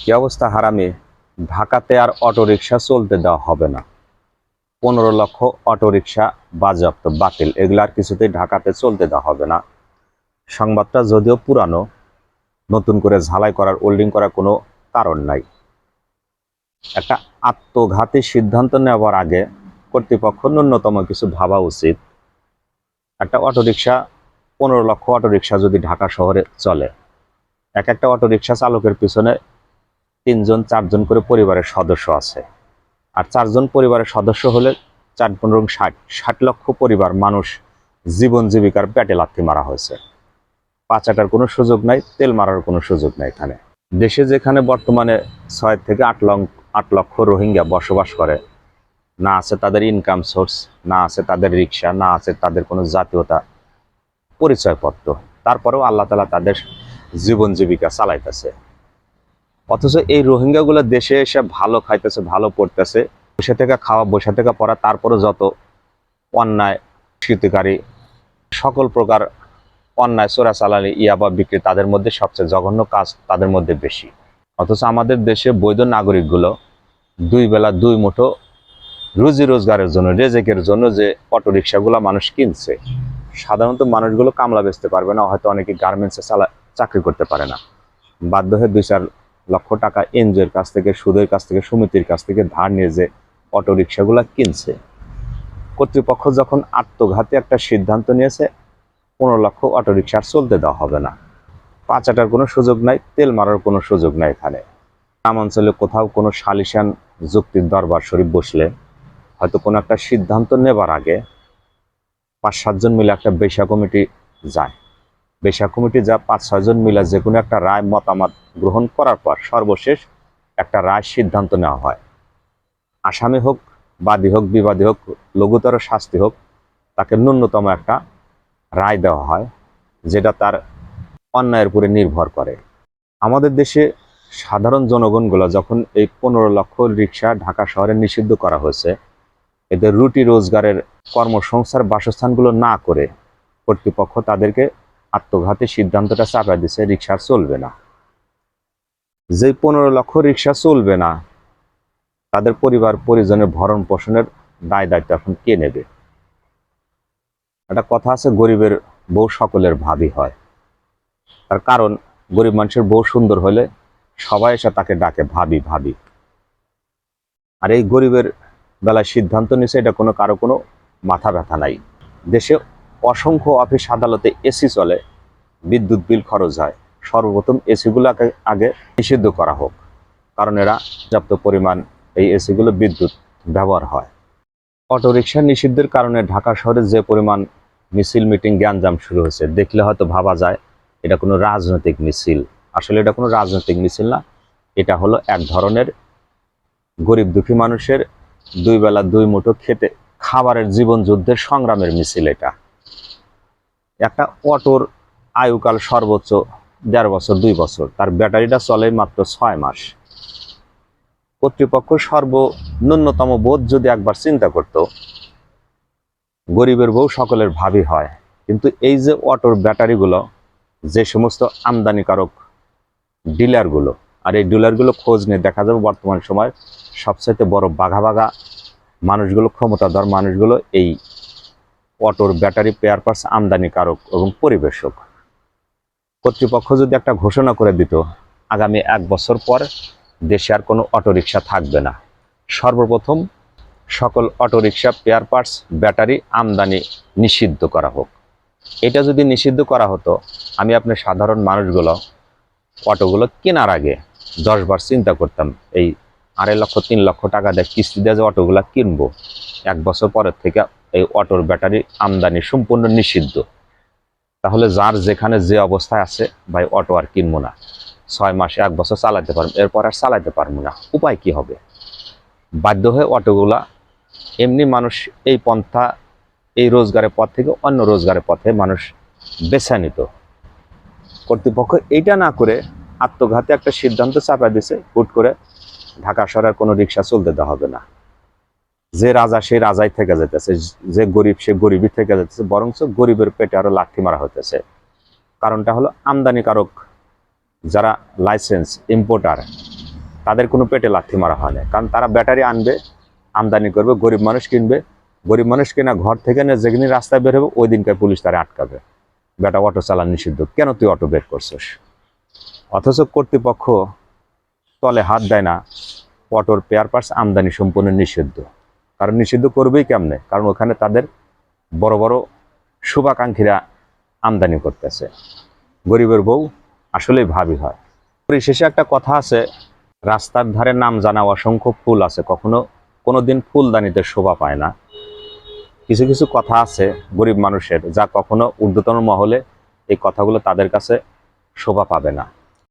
কি অবস্থা হারামি? ঢাকাতে আর অটোরিকশা চলতে দেওয়া হবে না। পনেরো লক্ষ অটোরিকশা বাজেয়াপ্ত বাতিল। এগুলো আর কিছুতেই ঢাকাতে চলতে দেওয়া হবে না। সংবাদটা যদিও পুরানো, নতুন করে ঝালাই করার, ওল্ডিং করার কোনো কারণ নাই। একটা আত্মঘাতী সিদ্ধান্ত নেওয়ার আগে কর্তৃপক্ষ ন্যূনতম কিছু ভাবা উচিত। একটা অটোরিকশা, পনেরো লক্ষ অটোরিকশা যদি ঢাকা শহরে চলে, এক একটা অটোরিকশা চালকের পিছনে তিনজন, চারজন করে পরিবারের সদস্য আছে। আর চারজন পরিবারের সদস্য হলে চার, পনেরো ষাট ষাট লক্ষ পরিবার মানুষ জীবন জীবিকার পেটে লাথি মারা হয়েছে। পাচাটার কোনো সুযোগ নাই, তেল মারার কোনো সুযোগ নাই এখানে। দেশে যেখানে বর্তমানে ছয় থেকে আট লক্ষ আট লক্ষ রোহিঙ্গা বসবাস করে, না আছে তাদের ইনকাম সোর্স না আছে তাদের রিক্সা, না আছে তাদের কোনো জাতীয়তা পরিচয়পত্র। তারপরেও আল্লাহ তালা তাদের জীবন জীবিকা চালাইতেছে। অথচ এই রোহিঙ্গাগুলো দেশে এসে ভালো খাইতেছে, ভালো পড়তেছে। বসে থেকে খাওয়া, বসে থেকে পড়া তারপরে যত অন্যায় স্বীকৃতিকারী সকল প্রকার অন্যায়, চোরাচালানি ইয়াবা বিক্রি তাদের মধ্যে সবচেয়ে জঘন্য কাজ তাদের মধ্যে বেশি। অথচ আমাদের দেশে বৈধ নাগরিকগুলো দুই বেলা দুই মুঠো রুজি রোজগারের জন্য, রেজেকের জন্য যে অটোরিকশাগুলো মানুষ কিনছে, সাধারণত মানুষগুলো কামলা বেচতে পারবে না, হয়তো অনেকে গার্মেন্টসে চালা, চাকরি করতে পারে না। বাধ্য হয়ে দুই চার লক্ষ টাকা এনজিওর কাছ থেকে, সুদের কাছ থেকে, সমিতির কাছ থেকে ধার নিয়ে যে অটোরিকশাগুলো কিনছে। কর্তৃপক্ষ যখন আত্মঘাতী একটা সিদ্ধান্ত নিয়েছে, পনেরো লক্ষ অটোরিকশা আর চলতে দেওয়া হবে না। পাচাটার কোনো সুযোগ নাই, তেল মারার কোনো সুযোগ নাই এখানে। গ্রাম অঞ্চলে কোথাও কোনো সালিশান যুক্তির দরবার শরীফ বসলে হয়তো কোনো একটা সিদ্ধান্ত নেবার আগে পাঁচ সাতজন মিলে একটা বেশা কমিটি যায়। বেশা কমিটি যা পাঁচ ছয়জন মিলে যে কোনো একটা রায় মতামত গ্রহণ করার পর সর্বশেষ একটা রায় সিদ্ধান্ত নেওয়া হয়। আসামি হোক, বাদী হোক, বিবাদী হোক, লঘুতর শাস্তি হোক, তাকে ন্যূনতম একটা রায় দেওয়া হয়, যেটা তার অন্যায়ের উপরে নির্ভর করে। আমাদের দেশে সাধারণ জনগণগুলো যখন এই পনেরো লক্ষ রিক্সা ঢাকা শহরে নিষিদ্ধ করা হয়েছে, এদের রুটি রোজগারের কর্মসংস্থার বাসস্থানগুলো না করে কর্তৃপক্ষ তাদেরকে আত্মঘাতী সিদ্ধান্তটা চাপা দিছে, রিক্সা চলবে না। যে পনেরো লক্ষ রিক্সা চলবে না, তাদের পরিবার পরিজনের ভরণ পোষণের দায় দায়িত্ব এখন কে নেবে? একটা কথা আছে, গরিবের বউ সকলের ভাবি হয়। তার কারণ, গরিব মানুষের বউ সুন্দর হলে সবাই এসে তাকে ডাকে ভাবি ভাবি। আর এই গরিবের বেলায় সিদ্ধান্ত নিছে, এটা কোনো, কারও কোনো মাথা ব্যথা নাই। দেশে অসংখ্য অফিস আদালতে এসি চলে, বিদ্যুৎ বিল খরচ হয়। সর্বপ্রথম এসিগুলোকে আগে নিষিদ্ধ করা হোক, কারণ এরা পর্যাপ্ত পরিমাণ এই এসিগুলো বিদ্যুৎ ব্যবহার হয়। অটোরিকশা নিষিদ্ধের কারণে ঢাকা শহরে যে পরিমাণ মিছিল, মিটিং, গ্যাঞ্জাম শুরু হয়েছে, দেখলে হয়তো ভাবা যায়, এটা কোনো রাজনৈতিক মিছিল। আসলে এটা কোনো রাজনৈতিক মিছিল না, এটা হলো এক ধরনের গরিব দুঃখী মানুষের দুই বেলা দুই মুঠো খেতে, খাবারের জীবন যুদ্ধের সংগ্রামের মিছিল এটা। একটা অটোর আয়ুকাল সর্বোচ্চ দেড় বছর, দুই বছর। তার ব্যাটারিটা চলে মাত্র ছয় মাস। কর্তৃপক্ষ সর্ব ন্যূনতম বোধ যদি একবার চিন্তা করত, গরিবের বউ সকলের ভাবি হয়। কিন্তু এই যে অটোর ব্যাটারিগুলো, যে সমস্ত আমদানিকারক ডিলারগুলো, আর এই ডিলারগুলো খোঁজ নিয়ে দেখা যাবে বর্তমান সময় সবচাইতে বড় বাঘা বাঘা মানুষগুলো, ক্ষমতাধর মানুষগুলো এই অটোর ব্যাটারি পেয়ার পার্স আমদানিকারক এবং পরিবেশক। কর্তৃপক্ষ যদি একটা ঘোষণা করে দিত, আগামী এক বছর পর দেশে আর কোনো অটোরিকশা থাকবে না। সর্বপ্রথম সকল অটোরিকশা, পেয়ার পার্টস, ব্যাটারি আমদানি নিষিদ্ধ করা হোক। এটা যদি নিষিদ্ধ করা হতো, আমি আপনার সাধারণ মানুষগুলো অটোগুলো কেনার আগে দশবার চিন্তা করতাম, এই আড়াই লক্ষ, তিন লক্ষ টাকা দিয়ে কিস্তি দিয়ে যে অটোগুলো কিনবো, এক বছর পরের থেকে এই অটোর ব্যাটারি আমদানি সম্পূর্ণ নিষিদ্ধ। তাহলে যার যেখানে যে অবস্থায় আছে, ভাই অটো আর কিনবো না। ছয় মাসে, এক বছর চালাতে পারব, এরপর আর চালাতে পারব না। উপায় কি হবে? বাধ্য হয়ে অটোগুলা এমনি মানুষ এই পন্থা, এই রোজগারের পথ থেকে অন্য রোজগারের পথে মানুষ বেছে নিত। কর্তৃপক্ষ এইটা না করে আত্মঘাতী একটা সিদ্ধান্ত চাপা দিছে হুট করে ঢাকা শহরের কোনো রিক্সা চলতে দেওয়া হবে না। যে রাজা সে রাজাই থেকে যেতেছে যে গরিব সে গরিবই থেকে যেতেছে বরঞ্চ গরিবের পেটে আরও লাঠি মারা হতেছে কারণটা হলো আমদানিকারক যারা লাইসেন্স ইম্পোর্টার তাদের কোনো পেটে লাঠি মারা হয় না কারণ তারা ব্যাটারি আনবে, আমদানি করবে, গরিব মানুষ কিনবে। গরিব মানুষ কিনা ঘর থেকে না যেদিন রাস্তায় বের হবে, ওই দিনকার পুলিশ তারা আটকাবে। বেটা অটো চালান নিষিদ্ধ। কেন তুই অটো বের করছিস? অথচ কর্তৃপক্ষ তলে হাত দেয় না, অটোর পেয়ার পার্স আমদানি সম্পূর্ণ নিষিদ্ধ। কারণ নিষিদ্ধ করবেই কেমনে? কারণ ওখানে তাদের বড় বড় শুভাকাঙ্ক্ষীরা আমদানি করতেছে। গরিবের বউ আসলেই ভাবি হয়। পরিশেষে একটা কথা আছে, রাস্তার ধারে নাম জানা অসংখ্য ফুল আছে, কখনো কোনোদিন ফুলদানিতে শোভা পায় না। কিছু কিছু কথা আছে গরিব মানুষের, যা কখনো ঊর্ধ্বতন মহলে এই কথাগুলো তাদের কাছে শোভা পাবে না।